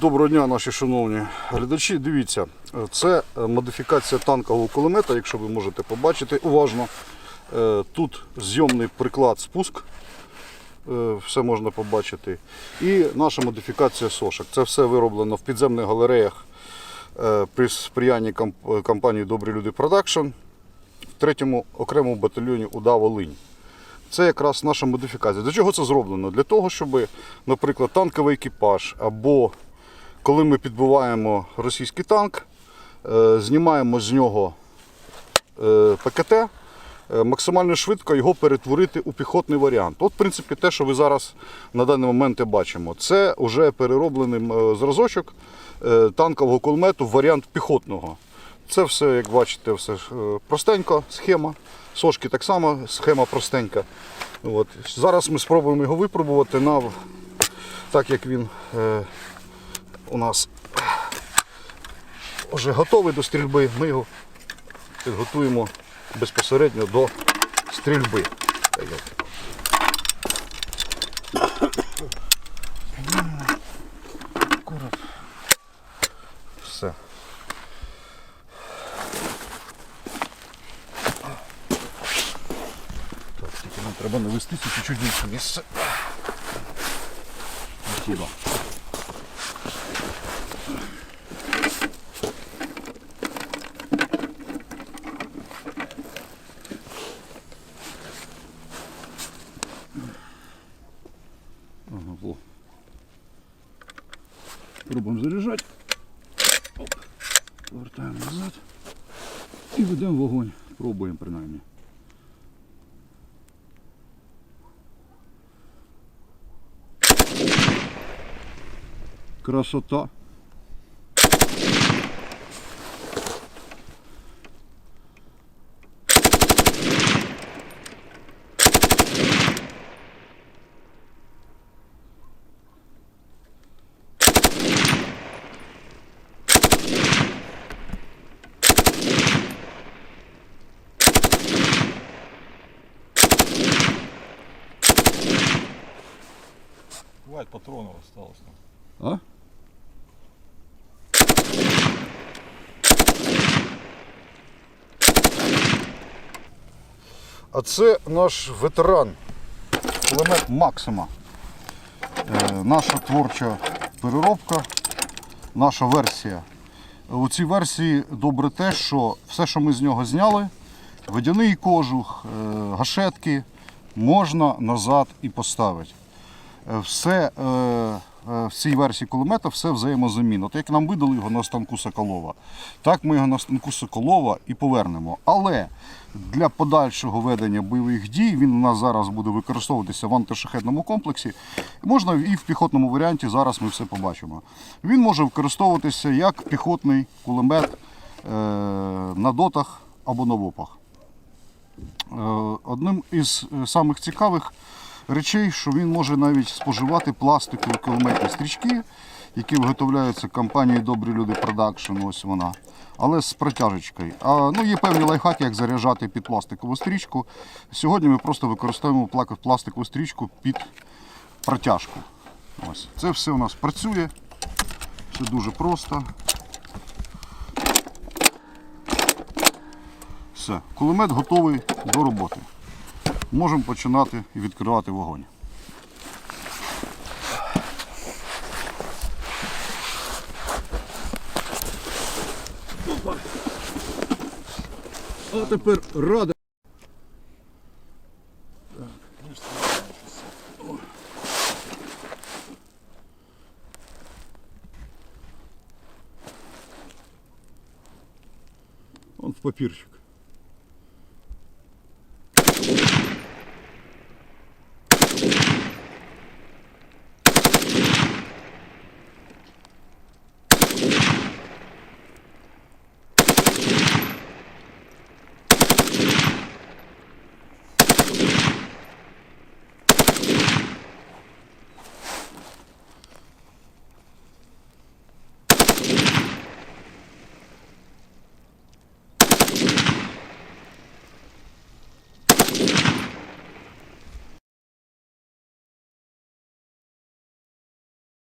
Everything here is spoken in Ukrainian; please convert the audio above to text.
Доброго дня, наші шановні глядачі. Дивіться, це модифікація танкового кулемета, якщо ви можете побачити уважно. Е, Тут зйомний приклад спуск, е, все можна побачити. І наша модифікація сошок. Це все вироблено в підземних галереях е, при сприянні компанії Добрі люди Продакшн в третьому окремому батальйоні УДА Волинь. Це якраз наша модифікація. Для чого це зроблено? Для того, щоб, наприклад, танковий екіпаж або коли ми підбиваємо російський танк, е, знімаємо з нього е, ПКТ, е, максимально швидко його перетворити у піхотний варіант. От, в принципі, те, що ви зараз на даний момент бачимо, це вже перероблений зразочок танкового кулемету в варіант піхотного. Це все, як бачите, все простенько, схема. Сошки так само, схема простенька. От. Зараз ми спробуємо його випробувати на так як він у нас вже готовий до стрільби, ми його підготуємо безпосередньо до стрільби. Все. Тільки нам треба навестися чуть-чуть інше місце. Спасибо. Во. Пробуємо заряджати. Оп. Повертаємо назад. І ведемо вогонь. Пробуємо принаймні. Красота. Хватит патронов осталось. там. А? А це наш ветеран, кулемет Максима. Е, наша творча переробка, наша версія. У цій версії добре те, що все, що ми з нього зняли, водяний кожух, е, гашетки, можна назад і поставити. Е, все е, е, в цій версії кулемета все взаємозамінно. От як нам видали його на станку Соколова, так ми його на станку Соколова і повернемо. Але для подальшого ведення бойових дій він у нас зараз буде використовуватися в антишахетному комплексі. Можна і в піхотному варіанті, зараз ми все побачимо. Він може використовуватися як піхотний кулемет на дотах або на вопах. Одним із самих цікавих речей, що він може навіть споживати пластикові кулеметні стрічки, які виготовляються компанією Добрі люди Продакшн, ось вона, але з протяжечкою. А, ну, є певні лайфхаки, як заряджати під пластикову стрічку. Сьогодні ми просто використовуємо пластикову стрічку під протяжку. Ось. Це все у нас працює. Все дуже просто. Все, кулемет готовий до роботи. Можемо починати відкривати вогонь. А тепер рада. Он в папірчик.